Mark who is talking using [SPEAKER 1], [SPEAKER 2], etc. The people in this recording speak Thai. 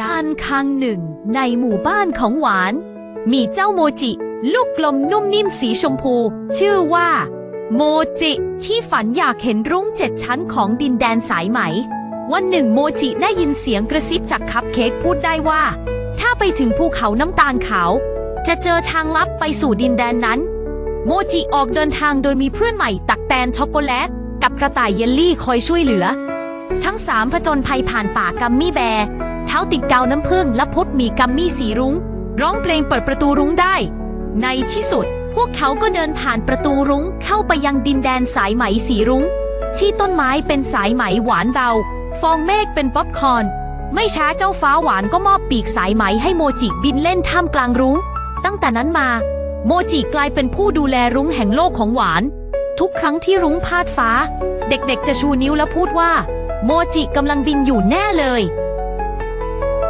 [SPEAKER 1] การครั้งหนึ่งในหมู่บ้านของหวาน มีเจ้าโมจิ ลูกกลมนุ่มนิ่มสีชมพู ชื่อว่า โมจิที่ฝันอยากเห็นรุ้งเจ็ดชั้นของดินแดนสายไหม วันหนึ่งโมจิได้ยินเสียงกระซิบจากคัพเค้กพูดได้ว่า ถ้าไปถึงภูเขาน้ำตาลขาว จะเจอทางลับไปสู่ดินแดนนั้น โมจิออกเดินทางโดยมีเพื่อนใหม่ตักแตนช็อกโกแลต กับกระต่ายเยลลี่คอยช่วยเหลือ ทั้งสามผจญภัยผ่านป่ากัมมี่แบร์ ท้าติดกาวน้ำผึ้งและพดมีกัมมี่สีรุง้ง ร้องเพลงเปิดประตูรุ้งได้ ในที่สุด พวกเขาก็เดินผ่านประตูรุ้งเข้าไปยังดินแดนสายไหมสีรุง้ง ที่ต้นไม้เป็นสายไหมหวานเบา ฟองเมฆเป็นป๊อปคอร์นไม่ช้าเจ้าฟ้าหวานก็มอบปีกสายไหมให้โมจิบินเล่นท่ามกลางรุง้ง ตั้งแต่นั้นมาโมจิกลายเป็นผู้ดูแลรุ้งแห่งโลกของหวาน ทุกครั้งที่รุ้งพาดฟ้า เด็กๆจะชูนิ้วแล้วพูดว่า โมจิกำลังบินอยู่แน่เลย